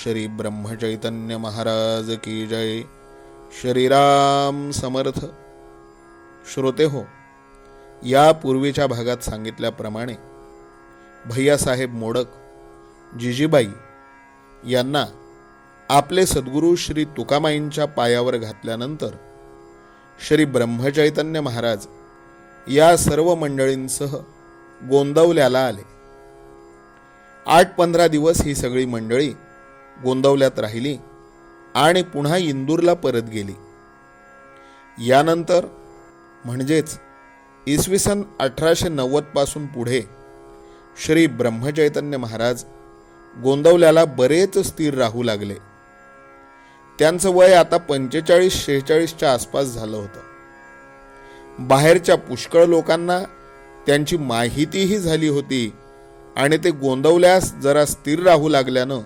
श्री ब्रह्मचैतन्य महाराज की जय। श्रीराम समर्थ। श्रोते हो या पूर्वीच्या भागात सांगितल्याप्रमाणे भैयासाहेब मोडक जिजीबाई यांना आपले सद्गुरू श्री तुकामाईंच्या पायावर घातल्यानंतर श्री ब्रह्मचैतन्य महाराज या सर्व मंडळींसह गोंदवल्याला आले. आठ पंधरा दिवस ही सगळी मंडळी गोंदवल्यात राहिली आणि पुन्हा इंदूरला परत गेली. यानंतर म्हणजेच इसवी सन अठराशे नव्वदपासून पुढे श्री ब्रह्मचैतन्य महाराज गोंदवल्याला बरेच स्थिर राहू लागले. त्यांचं वय आता पंचेचाळीस शेहेचाळीसच्या आसपास झालं होतं. बाहेरच्या पुष्कळ लोकांना त्यांची माहितीही झाली होती आणि ते गोंदवल्यास जरा स्थिर राहू लागल्यानं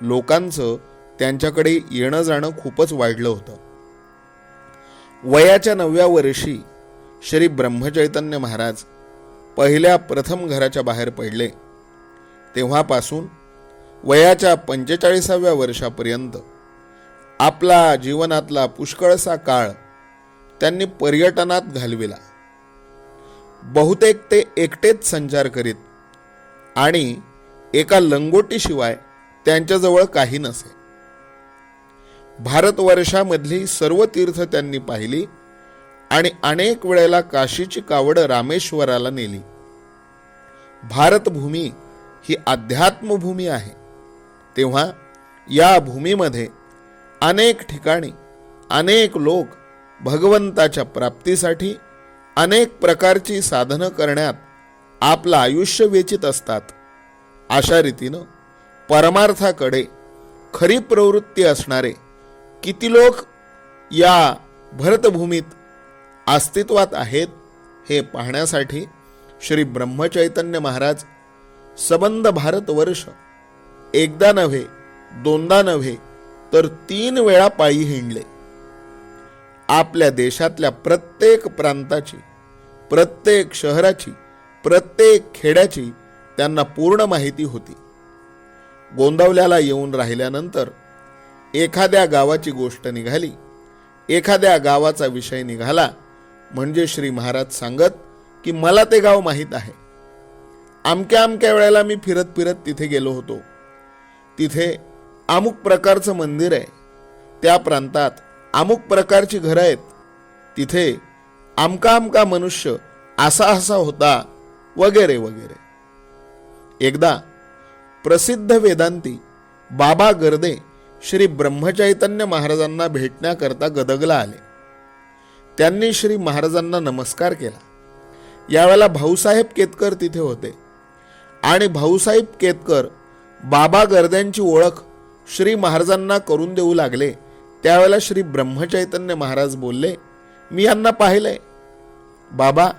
लोकांचं त्यांच्याकडे येणं जाणं खूपच वाढलं होतं. वयाच्या नवव्या वर्षी श्री ब्रह्मचैतन्य महाराज पहिल्या प्रथम घराच्या बाहेर पडले. तेव्हापासून वयाच्या पंचेचाळीसाव्या वर्षापर्यंत आपला जीवनातला पुष्कळसा काळ त्यांनी पर्यटनात घालविला. बहुतेक ते एकटेच संचार करीत आणि एका लंगोटीशिवाय त्यांच्याजवळ काही नसे. भारतवर्षामधली सर्व तीर्थ त्यांनी पाहिली आणि अनेक वेळेला काशीची कावड रामेश्वराला नेली. भारतभूमी ही अध्यात्मभूमी आहे. तेव्हा या भूमीमध्ये अनेक ठिकाणी अनेक लोक भगवंताच्या प्राप्तीसाठी अनेक प्रकारची साधनं करण्यात आपलं आयुष्य वेचित असतात. अशा रीतीनं परमार्थाकडे खरी प्रवृत्ती असणारे किती लोक या भरतभूमीत अस्तित्वात आहेत हे पाहण्यासाठी श्री ब्रह्मचैतन्य महाराज सबंध भारतवर्ष एकदा नव्हे दोनदा नव्हे तर तीन वेळा पायी हिंडले. आपल्या देशातल्या प्रत्येक प्रांताची प्रत्येक शहराची प्रत्येक खेड्याची त्यांना पूर्ण माहिती होती. गोंदावल्याला येऊन राहिल्यानंतर एखाद्या गावाची गोष्ट निघाली एखाद्या गावाचा विषय निघाला म्हणजे श्री महाराज सांगत की मला ते गाव माहीत आहे. आमक्या अमक्या वेळेला मी फिरत फिरत तिथे गेलो होतो. तिथे अमुक प्रकारचं मंदिर आहे. त्या प्रांतात अमुक प्रकारची घरं आहेत. तिथे आमका आमका मनुष्य असा असा होता वगैरे वगैरे. एकदा प्रसिद्ध वेदांती बाबा गर्दे श्री ब्रह्मचैतन्य महाराजांना भेटण्याकरता गदगला आले. त्यांनी श्री महाराजांना नमस्कार केला. यावेळेला भाऊसाहेब केतकर तिथे होते. आणि भाऊसाहेब केतकर बाबा गर्द्यांची ओळख श्री महाराजांना करून देऊ लागले. त्यावेळेला श्री ब्रह्मचैतन्य महाराज बोलले मी यांना पाहिलंय. बाबा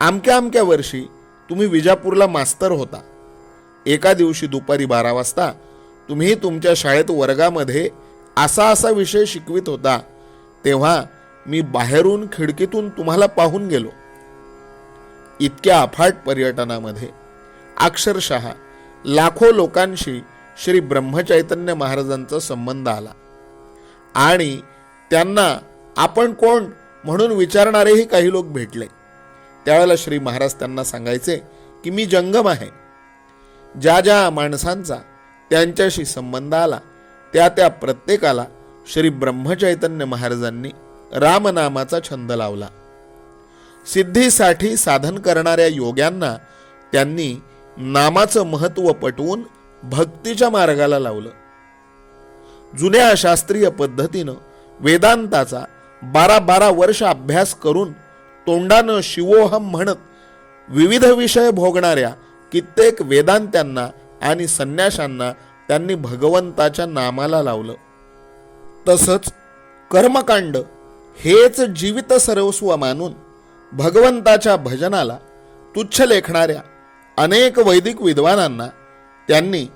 आमक्या आमक्या वर्षी तुम्ही विजापूरला मास्तर होता. एका दिवशी दुपारी बारा वाजता तुम्ही तुमच्या शाळेत वर्गामध्ये असा असा विषय शिकवित होता तेव्हा मी बाहेरून खिडकीतून तुम्हाला पाहून गेलो. इतक्या अफाट पर्यटनामध्ये अक्षरशः लाखो लोकांशी श्री ब्रह्मचैतन्य महाराजांचा संबंध आला. आणि त्यांना आपण कोण म्हणून विचारणारेही काही लोक भेटले. त्यावेळेला श्री महाराज त्यांना सांगायचे की मी जंगम आहे. ज्या ज्या माणसांचा त्यांच्याशी संबंध आला त्या त्या प्रत्येकाला श्री ब्रह्मचैतन्य महाराजांनी रामनामाचा छंद लावला. सिद्धीसाठी साधन करणाऱ्या योग्यांना त्यांनी नामाचं महत्त्व पटवून भक्तीच्या मार्गाला लावलं. जुन्या शास्त्रीय पद्धतीनं वेदांताचा बारा बारा वर्ष अभ्यास करून तोंडानं शिवोहम म्हणत विविध विषय भोगणाऱ्या कित्येक वेदांत्यांना आणि संन्याशांना त्यांनी भगवंताच्या नामाला लावलं. तसंच कर्मकांड हेच जीवित सर्वस्व मानून भगवंताच्या भजनाला तुच्छ लेखणाऱ्या अनेक वैदिक विद्वानांना त्यांनी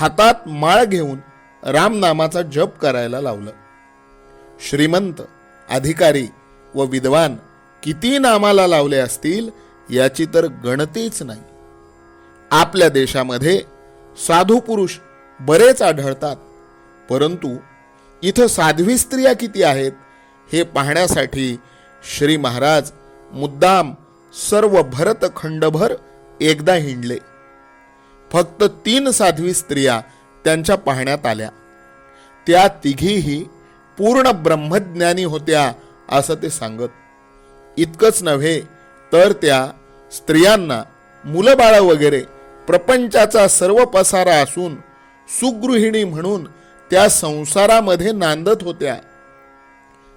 हातात माळ घेऊन रामनामाचा जप करायला लावलं. श्रीमंत अधिकारी व विद्वान किती नामाला लावले असतील याची तर गणतीच नाही. आपल्या देशामध्ये साधू पुरुष बरेच आढळतात. परंतु इथं साध्वी स्त्रिया किती आहेत हे पाहण्यासाठी श्री महाराज मुद्दाम सर्व भरत खंडभर एकदा हिंडले. फक्त तीन साध्वी स्त्रिया त्यांच्या पाहण्यात आल्या. त्या तिघीही पूर्ण ब्रह्मज्ञानी होत्या असं ते सांगत. इतकंच नव्हे तर त्या स्त्रियांना मुलं बाळं वगैरे प्रपंचाचा सर्व पसारा असून सुगृहिणी म्हणून त्या संसारामध्ये नांदत होत्या.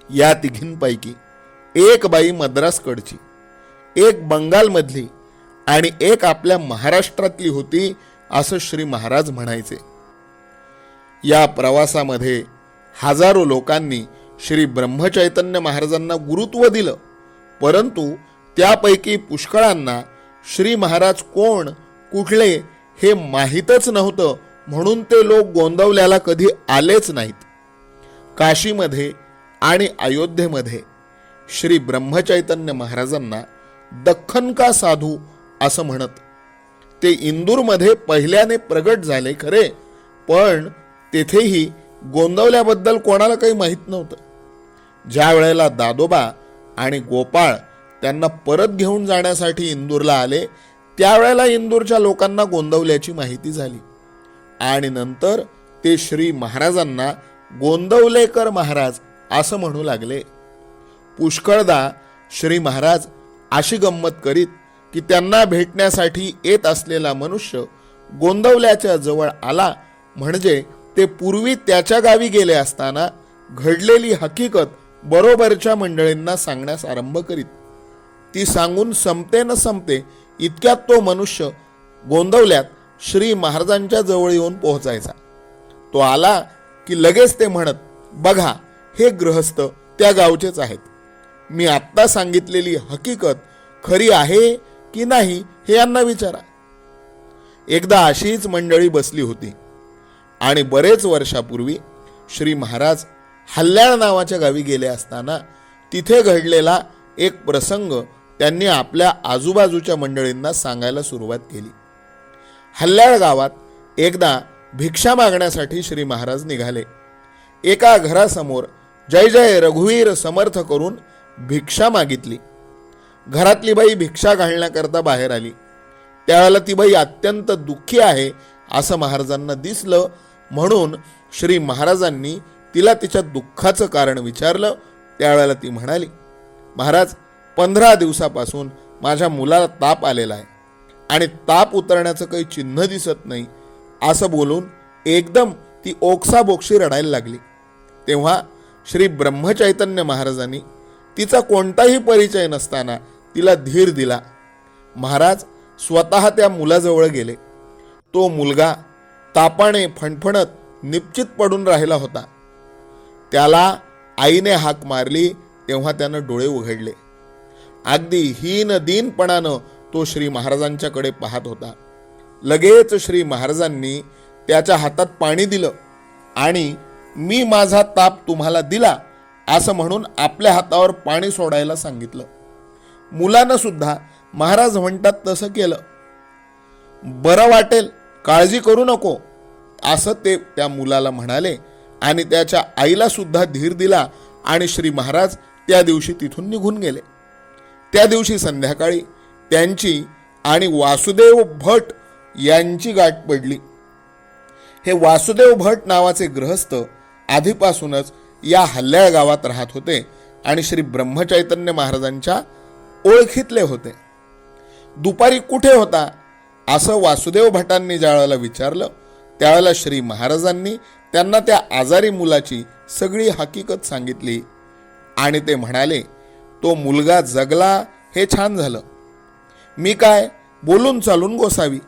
या तिघींपैकी एक बाई मद्रासकडची एक बंगालमधली आणि एक आपल्या महाराष्ट्रातली होती असं श्री महाराज म्हणायचे. या प्रवासामध्ये हजारो लोकांनी श्री ब्रह्मचैतन्य महाराजांना गुरुत्व दिलं परंतु त्यापैकी पुष्कळांना श्री महाराज कोण कुठले हे माहीतच नव्हतं म्हणून ते लोक गोंदवल्याला कधी आलेच नाहीत. काशीमध्ये आणि अयोध्येमध्ये श्री ब्रह्मचैतन्य महाराजांना दख्खन का साधू असं म्हणत ते इंदूरमध्ये पहिल्याने प्रगट झाले खरे पण तेथेही गोंदवल्याबद्दल कोणाला काही माहीत नव्हतं. ज्या वेळेला दादोबा आणि गोपाळ त्यांना परत घेऊन जाण्यासाठी इंदूरला आले त्यावेळेला इंदूरच्या लोकांना गोंदवल्याची माहिती झाली. आणि नंतर ते श्री महाराजांना गोंदवलेकर महाराज असं म्हणू लागले. पुष्कळदा श्री महाराज अशी गंमत करीत की त्यांना भेटण्यासाठी येत असलेला मनुष्य गोंदवल्याच्या जवळ आला म्हणजे ते पूर्वी त्याच्या गावी गेले असताना घडलेली हकीकत बरोबरच्या मंडळींना सांगण्यास आरंभ करीत. ती सांगून संपते न संपते इतक्यात तो मनुष्य गोंदवल्यात श्री महाराजांच्या जवळ येऊन पोहोचायचा. तो आला की लगेच ते म्हणत बघा हे गृहस्थ त्या गावचेच आहेत. मी आत्ता सांगितलेली हकीकत खरी आहे की नाही हे यांना विचारा. एकदा अशीच मंडळी बसली होती. आणि बरेच वर्षापूर्वी श्री महाराज हल्ल्याळ नावाच्या गावी गेले असताना तिथे घडलेला एक प्रसंग त्यांनी आपल्या आजूबाजूच्या मंडळींना सांगायला सुरुवात केली. हल्ल्याळ गावात एकदा भिक्षा मागण्यासाठी श्री महाराज निघाले. एका घरासमोर जय जय रघुवीर समर्थ करून भिक्षा मागितली. घरातली बाई भिक्षा घालण्याकरता बाहेर आली. त्यावेळेला ती बाई अत्यंत दुःखी आहे असं महाराजांना दिसलं म्हणून श्री महाराजांनी तिला तिच्या दुःखाचं कारण विचारलं. त्यावेळेला ती म्हणाली महाराज पंधरा दिवसापासून माझ्या मुलाला ताप आलेला आहे. आणि ताप उतरण्याचं काही चिन्ह दिसत नाही असं बोलून एकदम ती ओक्साबोक्षी रडायला लागली. तेव्हा श्री ब्रह्मचैतन्य महाराजांनी तिचा कोणताही परिचय नसताना तिला धीर दिला. महाराज स्वतः त्या मुलाजवळ गेले. तो मुलगा तापाने फणफणत निश्चित पडून राहिला होता. त्याला आईने हाक मारली तेव्हा त्यानं डोळे उघडले. अगदी हीन दीनपणानं तो श्री महाराजांच्याकडे पाहत होता. लगेच श्री महाराजांनी त्याच्या हातात पाणी दिलं आणि मी माझा ताप तुम्हाला दिला असं म्हणून आपल्या हातावर पाणी सोडायला सांगितलं. मुलानं सुद्धा महाराज म्हणतात तसं केलं. बरं वाटेल काळजी करू नको असं ते त्या मुलाला म्हणाले आणि त्याच्या आईला सुद्धा धीर दिला आणि श्री महाराज त्या दिवशी तिथून निघून गेले. त्या दिवशी संध्याकाळी त्यांची आणि वासुदेव भट यांची गाठ पडली. हे वासुदेव भट नावाचे गृहस्थ आधीपासूनच या हल्ल्याळ गावात राहत होते आणि श्री ब्रह्मचैतन्य महाराजांच्या ओळखीतले होते. दुपारी कुठे होता? असं वासुदेव भटांनी ज्यावेळेला विचारलं त्यावेळेला श्री महाराजांनी त्यांना त्या आजारी मुलाची सगळी हकीकत सांगितली आणि ते म्हणाले तो मुलगा जगला हे छान झालं. मी काय बोलून चालून गोसावी.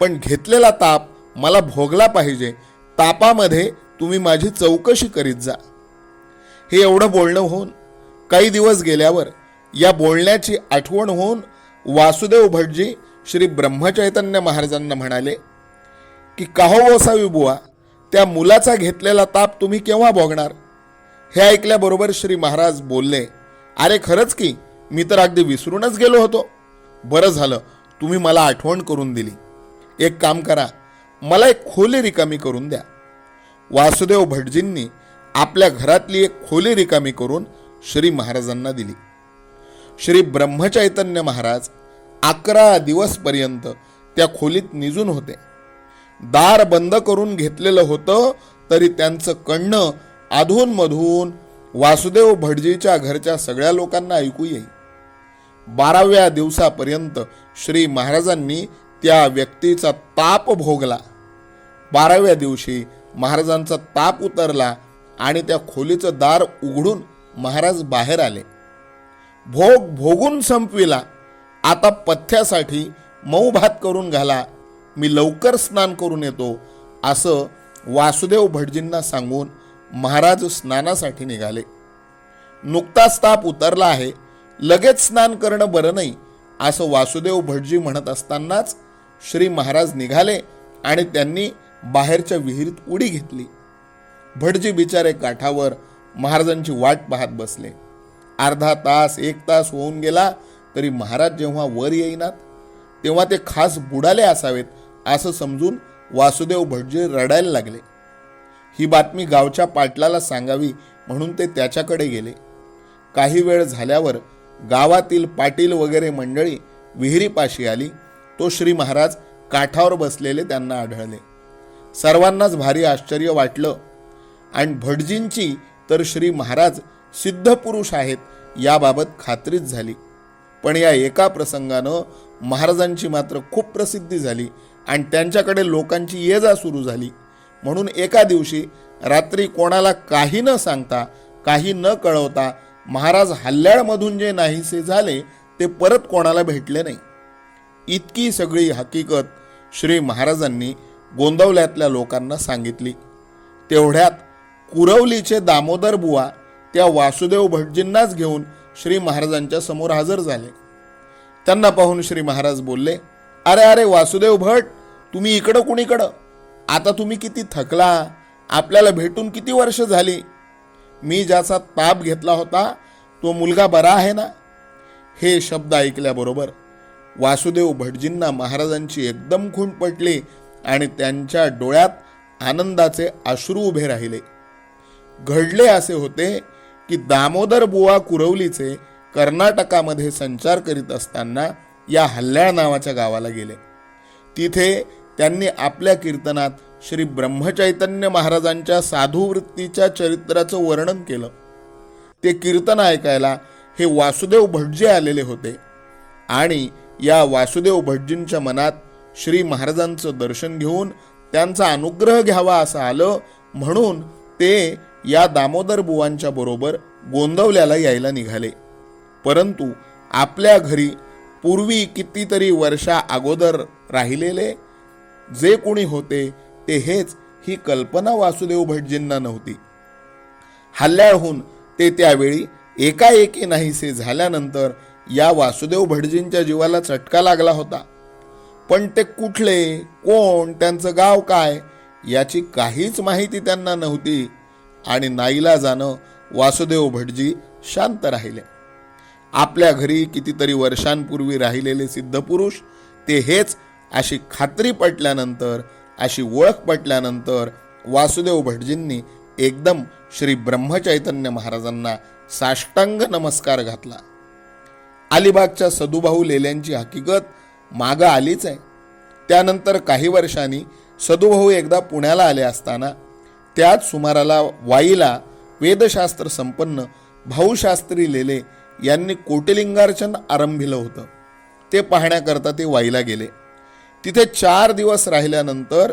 पण घेतलेला ताप मला भोगला पाहिजे. तापामध्ये तुम्ही माझी चौकशी करीत जा. हे एवढं बोलणं होऊन काही दिवस गेल्यावर या बोलण्याची आठवण होऊन वासुदेव भटजी श्री ब्रह्मचैतन्य महाराजांना म्हणाले की काहो गोसावी बुवा त्या मुलाचा घेतलेला ताप तुम्ही केव्हा भोगणार? हे ऐकल्याबरोबर श्री महाराज बोलले अरे खरंच की मी तर अगदी विसरूनच गेलो होतो. बरं झालं तुम्ही मला आठवण करून दिली. एक काम करा मला एक खोली रिकामी करून द्या. वासुदेव भटजींनी आपल्या घरातली एक खोली रिकामी करून श्री महाराजांना दिली. श्री ब्रह्मचैतन्य महाराज अकरा दिवसपर्यंत त्या खोलीत निजून होते. दार बंद करून घेतलेलं होतं तरी त्यांचं कणणं अधूनमधून वासुदेव भटजीच्या घरच्या सगळ्या लोकांना ऐकू येई. बाराव्या दिवसापर्यंत श्री महाराजांनी त्या व्यक्तीचा ताप भोगला. बाराव्या दिवशी महाराजांचा ताप उतरला आणि त्या खोलीचं दार उघडून महाराज बाहेर आले. भोग भोगून संपविला. आता पथ्यासाठी मऊ भात करून घाला. मी लवकर स्नान करून येतो असं वासुदेव भटजींना सांगून महाराज स्नानासाठी निघाले. नुकताच ताप उतरला आहे. लगेच स्नान करणं बरं नाही असं वासुदेव भटजी म्हणत असतानाच श्री महाराज निघाले आणि त्यांनी बाहेरच्या विहिरीत उडी घेतली. भटजी बिचारे काठावर महाराजांची वाट पाहत बसले. अर्धा तास एक तास होऊन गेला तरी महाराज जेव्हा वर येईनात तेव्हा ते खास बुडाले असावेत असं समजून वासुदेव भटजी रडायला लागले. ही बातमी गावच्या पाटलाला सांगावी म्हणून ते त्याच्याकडे गेले. काही वेळ झाल्यावर गावातील पाटील वगैरे मंडळी विहिरीपाशी आली. तो श्री महाराज काठावर बसलेले त्यांना आढळले. सर्वांनाच भारी आश्चर्य वाटलं. आणि भटजींची तर श्री महाराज सिद्ध पुरुष आहेत याबाबत खात्रीच झाली. पण या एका प्रसंगानं महाराजांची मात्र खूप प्रसिद्धी झाली आणि त्यांच्याकडे लोकांची ये जा सुरू झाली. म्हणून एका दिवशी रात्री कोणाला काही न सांगता काही न कळवता महाराज हल्ल्याळमधून जे नाहीसे झाले ते परत कोणाला भेटले नाही. इतकी सगळी हकीकत श्री महाराजांनी गोंदवल्यातल्या लोकांना सांगितली. तेवढ्यात कुरवलीचे दामोदर बुवा त्या वासुदेव भटजींनाच घेऊन श्री महाराजांच्या समोर हजर झाले. त्यांना पाहून श्री महाराज बोलले अरे अरे वासुदेव भट तुम्ही इकडं कुणीकडं? आता तुम्ही किती थकला आपल्याला भेटून किती वर्ष झाली? मी ज्याचा ताप घेतला होता तो मुलगा बरा आहे ना? हे शब्द ऐकल्याबरोबर वासुदेव भटजींना महाराजांची एकदम खूण पटली आणि त्यांच्या डोळ्यात आनंदाचे अश्रू उभे राहिले. घडले असे होते की दामोदर बुवा कुरवलीचे कर्नाटकामध्ये संचार करीत असताना या हल्ल्याळ नावाच्या गावाला गेले. तिथे त्यांनी आपल्या कीर्तनात श्री ब्रह्मचैतन्य महाराजांच्या साधुवृत्तीच्या चरित्राचं वर्णन केलं. ते कीर्तन ऐकायला हे वासुदेव भटजी आलेले होते. आणि या वासुदेव भटजींच्या मनात श्री महाराजांचं दर्शन घेऊन त्यांचा अनुग्रह घ्यावा असं आलं म्हणून ते या दामोदर बुवांच्या बरोबर गोंदवल्याला यायला निघाले. परंतु आपल्या घरी पूर्वी कितीतरी वर्षा अगोदर राहिलेले जे कोणी होते ते हेच ही कल्पना वासुदेव भटजींना नव्हती. हल्ल्याहून ते त्यावेळी एकाएकी नाहीसे झाल्यानंतर या वासुदेव भटजींच्या जीवाला चटका लागला होता. पण ते कुठले कोण त्यांचं गाव काय याची काहीच माहिती त्यांना नव्हती आणि नाईला जाणं वासुदेव भटजी शांत राहिले. आपल्या घरी कितीतरी वर्षांपूर्वी राहिलेले सिद्धपुरुष ते हेच अशी खात्री पटल्यानंतर अशी ओळख पटल्यानंतर वासुदेव भटजींनी एकदम श्री ब्रह्मचैतन्य महाराजांना साष्टांग नमस्कार घातला. अलिबागच्या सदुभाऊ लेल्यांची हकीकत मागं आलीच आहे. त्यानंतर काही वर्षांनी सदुभाऊ एकदा पुण्याला आले असताना त्याच सुमाराला वाईला वेदशास्त्र संपन्न भाऊशास्त्री लेले यांनी कोटिलिंगार्चन आरंभिलं होतं. ते पाहण्याकरता ते वाईला गेले. तिथे चार दिवस राहिल्यानंतर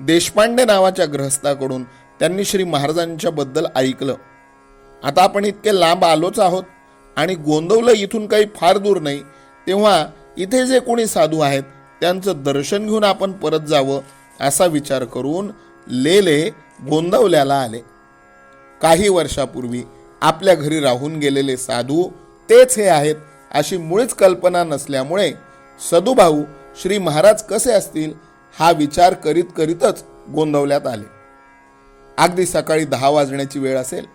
देशपांडे नावाच्या ग्रहस्थाकडून त्यांनी श्री महाराजांच्या बद्दल ऐकलं. आता आपण इतके लांब आलोच आहोत आणि गोंदवलं इथून काही फार दूर नाही तेव्हा इथे जे कोणी साधू आहेत त्यांचं दर्शन घेऊन आपण परत जावं असा विचार करून लेले गोंदवल्याला आले. काही वर्षापूर्वी आपल्या घरी राहून गेलेले साधू तेच हे आहेत अशी मुळीच कल्पना नसल्यामुळे सदुभाऊ श्री महाराज कसे असतील हा विचार करीत करीतच गोंदवल्यात आले. अगदी सकाळी दहा वाजण्याची वेळ असेल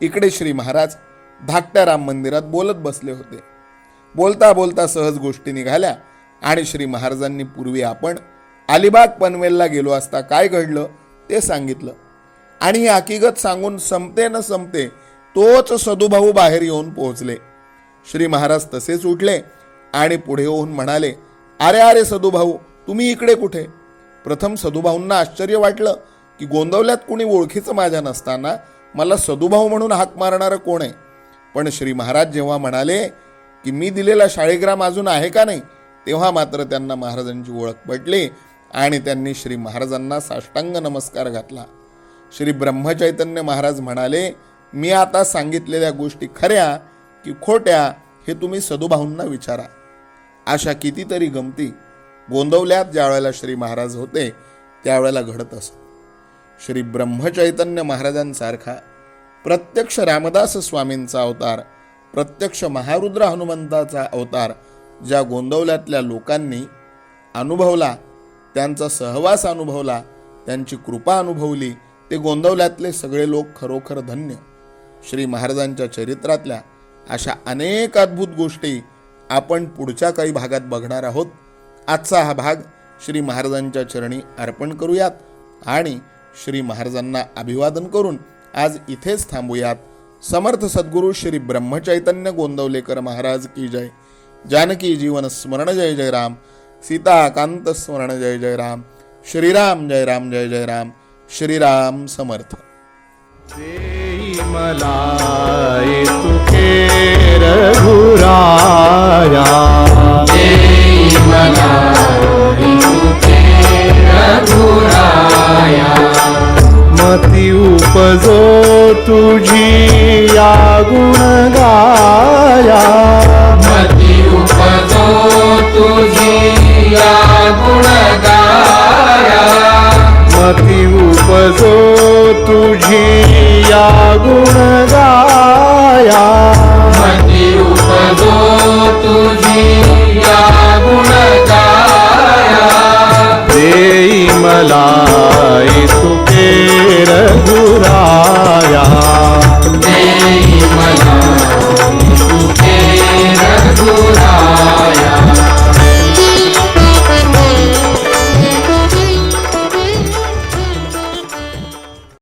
इकडे श्री महाराज धाकट्या राम मंदिरात बोलत बसले होते. बोलता बोलता सहज गोष्टी निघाल्या आणि श्री महाराजांनी पूर्वी आपण अलिबाग पनवेलला गेलो असता काय घडलं ते सांगितलं. आणि ही हकीकत सांगून संपते न संपते तोच सदुभाऊ बाहेर येऊन पोहोचले. श्री महाराज तसेच उठले आणि पुढे होऊन म्हणाले अरे अरे सदुभाऊ तुम्ही इकडे कुठे? प्रथम सदुभाऊंना आश्चर्य वाटलं की गोंदवल्यात कुणी ओळखीचं माझ्या नसताना मला सदुभाऊ म्हणून हाक मारणारं कोण आहे? पण श्री महाराज जेव्हा म्हणाले की मी दिलेला शाळेग्राम अजून आहे का नाही तेव्हा मात्र त्यांना महाराजांची ओळख पटली आणि त्यांनी श्री महाराजांना साष्टांग नमस्कार घातला. श्री ब्रह्मचैतन्य महाराज म्हणाले मी आता सांगितलेल्या गोष्टी खऱ्या की खोट्या हे तुम्ही सदुभाऊंना विचारा. अशा कितीतरी गमती गोंदवल्यात ज्यावेळेला श्री महाराज होते त्यावेळेला घडत असत. श्री ब्रह्मचैतन्य महाराजांसारखा प्रत्यक्ष रामदास स्वामींचा अवतार प्रत्यक्ष महारुद्र हनुमंताचा अवतार ज्या गोंदवल्यातल्या लोकांनी अनुभवला त्यांचा सहवास अनुभवला त्यांची कृपा अनुभवली ते गोंदवल्यातले सगळे लोक खरोखर धन्य. श्री महाराजांच्या चरित्रातल्या अशा अनेक अद्भुत गोष्टी आपण पुढच्या काही भागात बघणार आहोत. आजचा हा भाग श्री महाराजांच्या चरणी अर्पण करूयात आणि श्री महाराजांना अभिवादन करून आज इथेच थांबूयात. समर्थ सद्गुरू श्री ब्रह्मचैतन्य गोंदवलेकर महाराज की जय. जानकी जीवन स्मरण जय जय राम. सीताकांत स्मरण जय जय राम. श्रीराम जय राम जय जय राम. श्रीराम समर्थ. देई मला तुके रघुराया। मती उपजो तुझी या गुण गाया मती उपजो तुझी या गुणगाया।